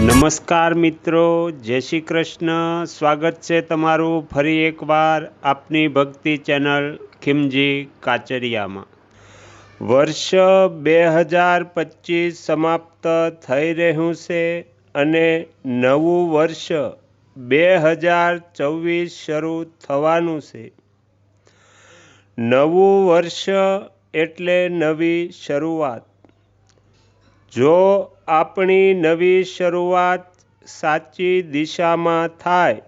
નમસ્કાર મિત્રો, જય શ્રી કૃષ્ણ. સ્વાગત છે તમારું ફરી એકવાર આપની ભક્તિ ચેનલ ખીમજી કાચરિયામાં. વર્ષ બે હજાર પચીસ સમાપ્ત થઈ રહ્યું છે અને નવું વર્ષ બે હજાર ચોવીસ શરૂ થવાનું છે. નવું વર્ષ એટલે નવી શરૂઆત. જો આપણી નવી શરૂઆત સાચી દિશામાં થાય,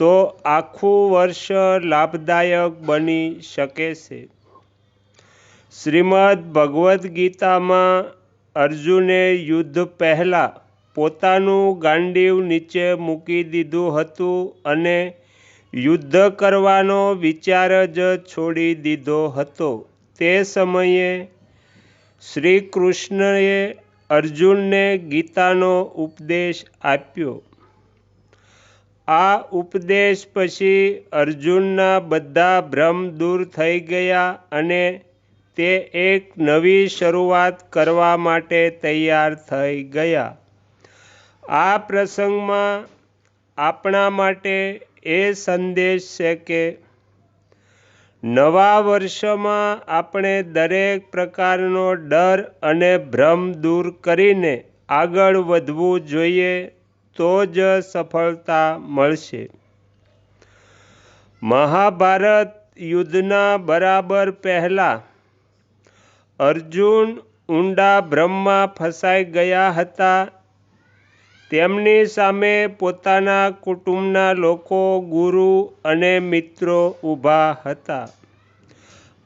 તો આખું વર્ષ લાભદાયક બની શકે છે. શ્રીમદ ભગવદ્ ગીતામાં અર્જુને યુદ્ધ પહેલાં પોતાનું ગાંડીવ નીચે મૂકી દીધું હતું અને યુદ્ધ કરવાનો વિચાર જ છોડી દીધો હતો. તે સમયે શ્રી કૃષ્ણએ અર્જુનને ગીતાનો ઉપદેશ આપ્યો. આ ઉપદેશ પછી અર્જુનના બધા ભ્રમ દૂર થઈ ગયા અને તે એક નવી શરૂઆત કરવા માટે તૈયાર થઈ ગયા. આ પ્રસંગમાં આપણા માટે એ સંદેશ છે કે નવા વર્ષમાં આપણે દરેક પ્રકારનો ડર અને ભ્રમ દૂર કરીને આગળ વધવું જોઈએ તો જ સફળતા મળશે. મહાભારત યુદ્ધના બરાબર પહેલાં અર્જુન ઊંડા ભ્રમમાં ફસાઈ ગયા હતા તેમની સામે પોતાના કુટુંબના લોકો, ગુરુ અને મિત્રો ઊભા હતા.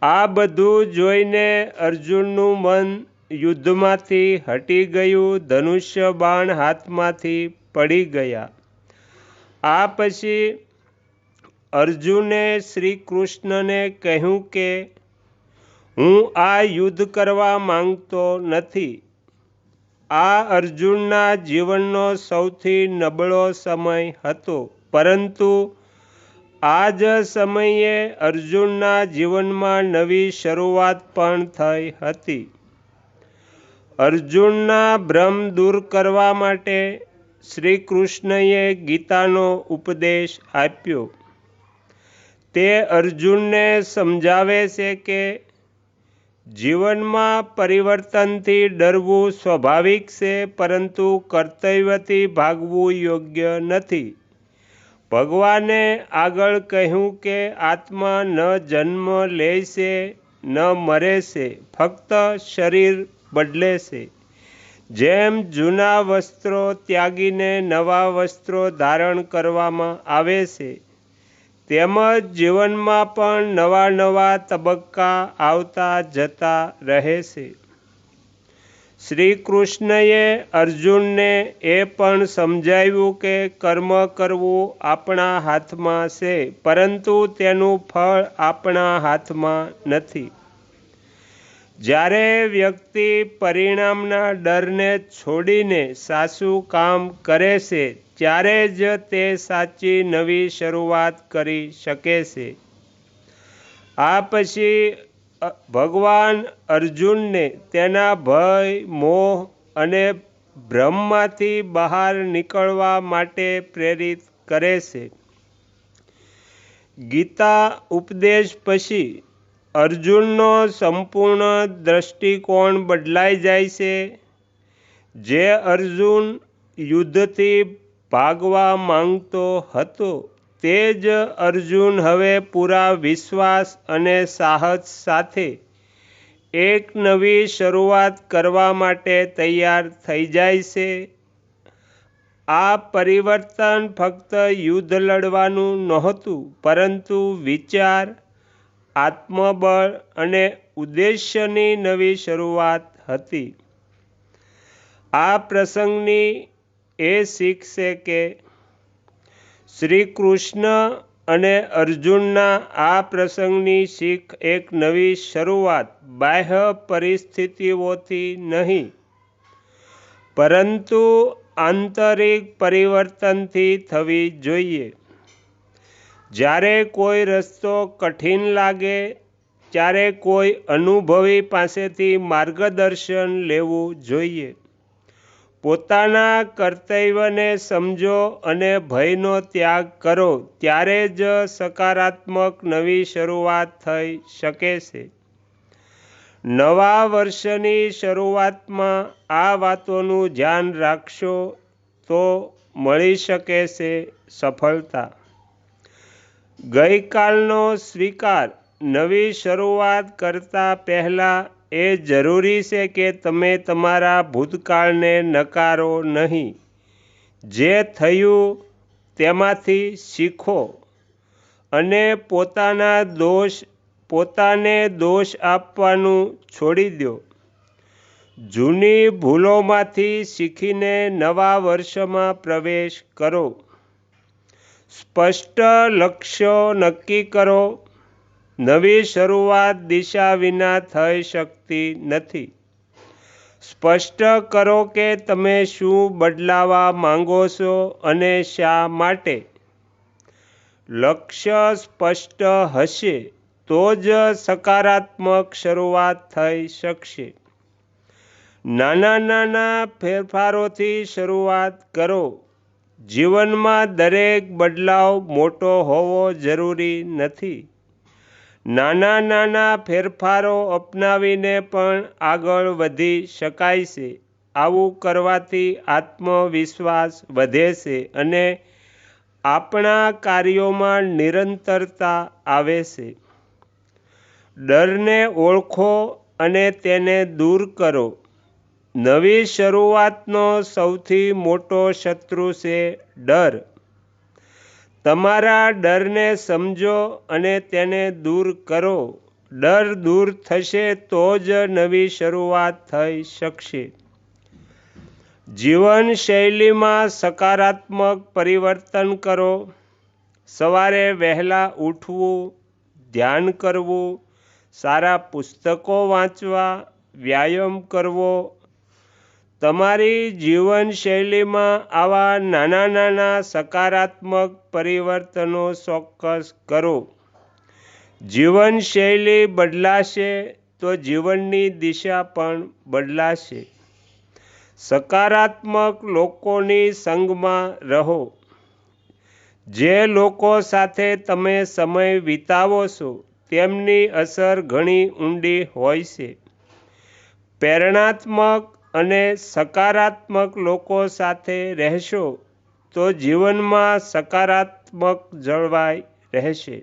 આ બધું જોઈને અર્જુનનું મન યુદ્ધમાંથી હટી ગયું, ધનુષ્ય બાણ હાથમાંથી પડી ગયા. આ પછી અર્જુને શ્રી કૃષ્ણને કહ્યું કે, હું આ યુદ્ધ કરવા માંગતો નથી. આ અર્જુનના જીવનનો સૌથી નબળો સમય હતો. પરંતુ આ જ સમયે અર્જુનના જીવનમાં નવી શરૂઆત પણ થઈ હતી. અર્જુનના ભ્રમ દૂર કરવા માટે શ્રી કૃષ્ણએ ગીતાનો ઉપદેશ આપ્યો. તે અર્જુનને સમજાવે છે કે જીવનમાં પરિવર્તનથી ડરવું સ્વાભાવિક છે, પરંતુ કર્તવ્યથી ભાગવું યોગ્ય નથી. ભગવાને આગળ કહ્યું કે આત્મા ન જન્મ લે છે, ન મરે છે, ફક્ત શરીર બદલે છે. જેમ જૂના વસ્ત્રો ત્યાગીને નવા વસ્ત્રો ધારણ કરવામાં આવે છે તેમજ જીવનમાં પણ નવા નવા તબક્કા આવતા જતા રહે છે. શ્રી કૃષ્ણએ અર્જુનને એ પણ સમજાવ્યું કે કર્મ કરવું આપણા હાથમાં છે, પરંતુ તેનું ફળ આપણા હાથમાં નથી. જ્યારે વ્યક્તિ પરિણામના ડરને છોડીને સાચું કામ કરે છે ત્યારે જ તે સાચી નવી શરૂઆત કરી શકે છે. આ પછી ભગવાન અર્જુનને તેના ભય, મોહ અને ભ્રમમાંથી બહાર નીકળવા માટે પ્રેરિત કરે છે. ગીતા ઉપદેશ પછી અર્જુનનો સંપૂર્ણ દૃષ્ટિકોણ બદલાઈ જાય છે. જે અર્જુન યુદ્ધથી ભાગવા માંગતો હતો. તે જ અર્જુન હવે પૂરા વિશ્વાસ અને સાહસ સાથે એક નવી શરૂઆત કરવા માટે તૈયાર થઈ જાય છે. આ પરિવર્તન ફક્ત યુદ્ધ લડવાનું નહોતું, પરંતુ વિચાર, આત્મબળ અને ઉદ્દેશ્યની નવી શરૂઆત હતી. આ પ્રસંગની એ શીખ છે કે શ્રી કૃષ્ણ અને અર્જુનના આ પ્રસંગની શીખ એક નવી શરૂઆત બાહ્ય પરિસ્થિતિઓથી નહીં, પરંતુ આંતરિક પરિવર્તનથી થવી જોઈએ. જ્યારે કોઈ રસ્તો કઠિન લાગે, ત્યારે કોઈ અનુભવી પાસેથી માર્ગદર્શન લેવું જોઈએ. પોતાના કર્તવ્યને સમજો અને ભયનો ત્યાગ કરો, ત્યારે જ સકારાત્મક નવી શરૂઆત થઈ શકે છે. નવા વર્ષની શરૂઆતમાં આ વાતોનું ધ્યાન રાખશો તો મળી શકે છે સફળતા. ગઈકાલનો સ્વીકાર નવી શરૂઆત કરતા પહેલાં એ જરૂરી છે કે તમે તમારા ભૂતકાળને નકારો નહીં. જે થયું તેમાંથી શીખો અને પોતાના દોષ, પોતાને દોષ આપવાનું છોડી દો. જૂની ભૂલોમાંથી શીખીને નવા વર્ષમાં પ્રવેશ કરો. સ્પષ્ટ લક્ષ્યો નક્કી કરો. નવી શરૂઆત દિશા વિના થઈ શકતી નથી. સ્પષ્ટ કરો કે તમે શું બદલાવા માંગો છો અને શા માટે? લક્ષ્ય સ્પષ્ટ હશે તો જ સકારાત્મક શરૂઆત થઈ શકશે. નાના નાના ફેરફારોથી શરૂઆત કરો. જીવનમાં દરેક બદલાવ મોટો હોવો જરૂરી નથી. નાના નાના ફેરફારો અપનાવીને પણ આગળ વધી શકાય છે. આવું કરવાથી આત્મવિશ્વાસ વધે છે અને આપણા કાર્યોમાં નિરંતરતા આવે છે. ડરને ઓળખો અને તેને દૂર કરો. નવી શરૂઆતનો સૌથી મોટો શત્રુ છે ડર. તમારા ડરને સમજો અને તેને દૂર કરો. ડર દૂર થશે તો જ નવી શરૂઆત થઈ શકશે. જીવનશૈલીમાં સકારાત્મક પરિવર્તન કરો. સવારે વહેલા ઉઠવું, ધ્યાન કરવું, સારા પુસ્તકો વાંચવા, વ્યાયામ કરવો તમારી જીવનશૈલીમાં આવા નાના નાના સકારાત્મક પરિવર્તનો ચોક્કસ કરો. જીવનશૈલી બદલાશે તો જીવનની દિશા પણ બદલાશે. સકારાત્મક લોકોની સંગમાં રહો. જે લોકો સાથે તમે સમય વિતાવો છો, તેમની અસર ઘણી ઊંડી હોય છે. પ્રેરણાત્મક અને સકારાત્મક લોકો સાથે રહેશો, તો જીવનમાં સકારાત્મક જળવાઈ રહેશે.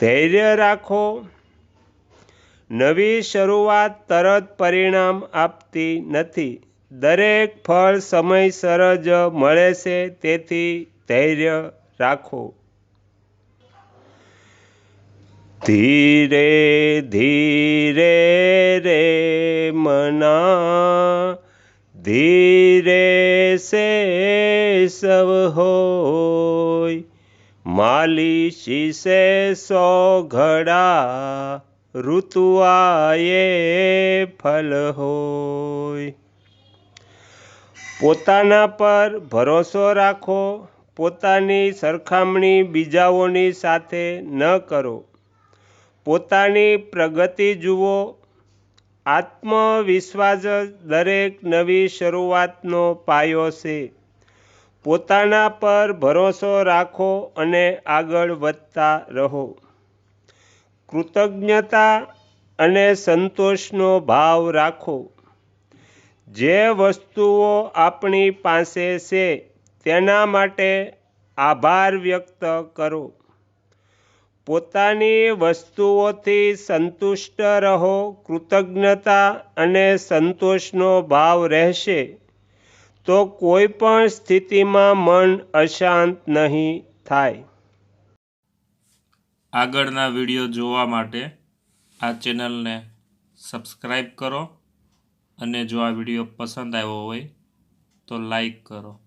ધૈર્ય રાખો. નવી શરૂઆત તરત પરિણામ આપતી નથી. દરેક ફળ સમયસર જ મળે છે, તેથી ધૈર્ય રાખો. ધીરે ધીરે રે મના, ધીરે સે સવ હોય, માલિશી સે સો ઘડા ઋતુ ફલ હોય. પોતાના પર ભરોસો રાખો, પોતાની સરખામણી બીજાઓની સાથે ન કરો. પોતાની પ્રગતિ જુઓ. આત્મવિશ્વાસ દરેક નવી શરૂઆતનો પાયો છે. પોતાના પર ભરોસો રાખો અને આગળ વધતા રહો. કૃતજ્ઞતા અને સંતોષનો ભાવ રાખો. જે વસ્તુઓ આપણી પાસે છે, તેના માટે આભાર વ્યક્ત કરો. પોતાની વસ્તુઓથી સંતુષ્ટ રહો, કૃતજ્ઞતા અને સંતોષનો ભાવ રહેશે. તો કોઈ પણ સ્થિતિમાં મન અશાંત નહીં થાય. આગળના વીડિયો જોવા માટે આ ચેનલને સબસ્ક્રાઈબ કરો અને જો આ વીડિયો પસંદ આવ્યો હોય તો લાઈક કરો.